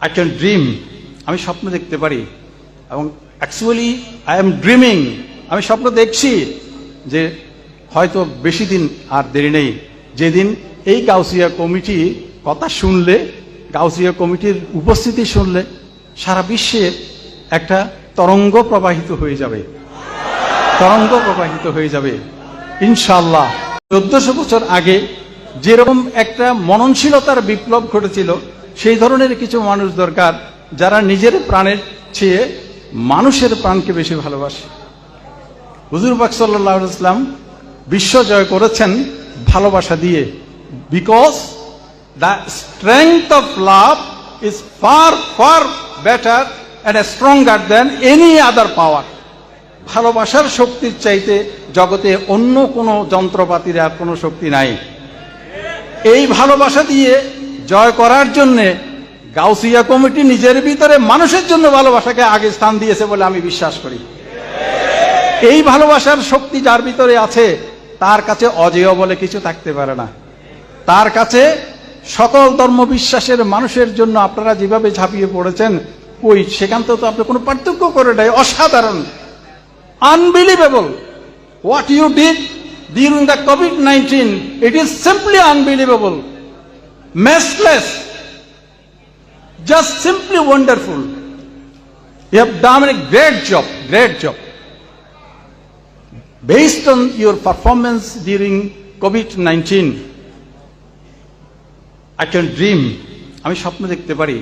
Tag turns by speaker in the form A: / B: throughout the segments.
A: I can dream আমি স্বপ্ন দেখতে পারি। এবং অ্যাকচুয়ালি আই এম ড্রিমিং আমি স্বপ্ন দেখছি যে হয়তো বেশি দিন আর দেরি নেই। যেদিন এই গাউসিয়া কমিটি কথা শুনলে, গাউসিয়া কমিটির উপস্থিতি শুনলে, সারা বিশ্বে একটা তরঙ্গ প্রবাহিত হয়ে যাবে। তরঙ্গ প্রবাহিত হয়ে যাবে। ইনশাল্লাহ চোদ্দশো বছর আগে যেরকম একটা মননশীলতার বিপ্লব ঘটেছিল সেই ধরনের কিছু মানুষ দরকার যারা নিজের প্রাণের চেয়ে মানুষের প্রাণকে বেশি ভালোবাসে। হুজুর পাক সাল্লাহ ইসলাম বিশ্ব জয় করেছেন ভালোবাসা দিয়ে। Because the strength of love is far far better and stronger than any other power ভালোবাসার শক্তির চাইতে জগতে অন্য কোনো যন্ত্রপাতির আর কোনো শক্তি নাই। এই ভালোবাসা দিয়ে জয় করার জন্যে গাউসিয়া কমিটি নিজের ভিতরে মানুষের জন্য ভালোবাসাকে আগে স্থান দিয়েছে বলে আমি বিশ্বাস করি। এই ভালোবাসার শক্তি যার ভিতরে আছে তার কাছে অজেয় বলে কিছু থাকতে পারে না। তার কাছে সকল ধর্ম বিশ্বাসের মানুষের জন্য আপনারা যেভাবে ঝাঁপিয়ে পড়েছেন ওই সেখান থেকে তো আপনি কোনো পার্থক্য করে নাই অসাধারণ unbelievable. What you did during the covid 19, it is simply unbelievable, messless, just simply wonderful. You have done a great job, great job. Based on your performance during COVID 19, I can dream. আমি স্বপ্ন দেখতে পারি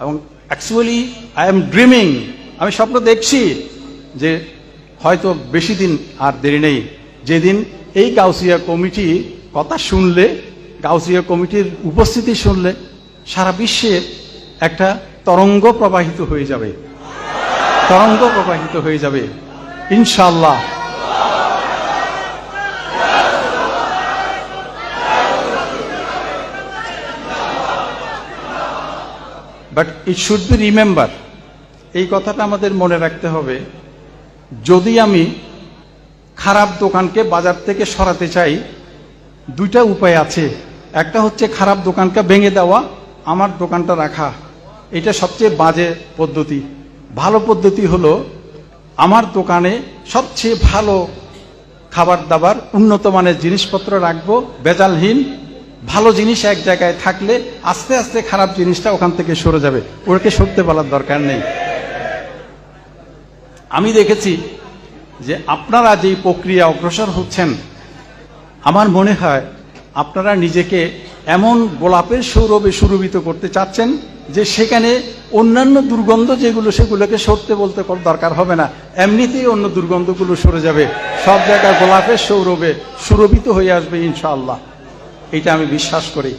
A: এবং actually I am dreaming আমি স্বপ্ন দেখছি যে হয়তো বেশি দিন আর দেরি নেই যেদিন এই গাউসিয়া কমিটি কথা শুনলে গাউসিয়া কমিটির উপস্থিতি শুনলে সারা বিশ্বে একটা তরঙ্গ প্রবাহিত হয়ে যাবে। তরঙ্গ প্রবাহিত হয়ে যাবে। ইনশাল্লাহ but it should be remember এই কথাটা আমাদের মনে রাখতে হবে, যদি আমি খারাপ দোকানকে বাজার থেকে সরাতে চাই, দুইটা উপায় আছে। একটা হচ্ছে খারাপ দোকানকে ভেঙে দেওয়া, আমার দোকানটা রাখা। এটা সবচেয়ে বাজে পদ্ধতি। ভালো পদ্ধতি হলো, আমার দোকানে সবচেয়ে ভালো খাবার দাবার উন্নত মানের জিনিসপত্র রাখব, বেজালহীন, ভালো জিনিস এক জায়গায় থাকলে আস্তে আস্তে খারাপ জিনিসটা ওখান থেকে সরে যাবে। ওটাকে সরতে বলার দরকার নেই। আমি দেখেছি যে আপনারা যেই প্রক্রিয়া অগ্রসর হচ্ছেন, আমার মনে হয় আপনারা নিজেকে এমন গোলাপের সৌরভে সুরভিত করতে চাচ্ছেন যে সেখানে অন্যান্য দুর্গন্ধ যেগুলো সেগুলোকে সরতে বলতে দরকার হবে না। এমনিতেই অন্য দুর্গন্ধগুলো সরে যাবে। সব জায়গায় গোলাপের সৌরভে সুরভিত হয়ে আসবে ইনশাআল্লাহ। এটা আমি বিশ্বাস করি।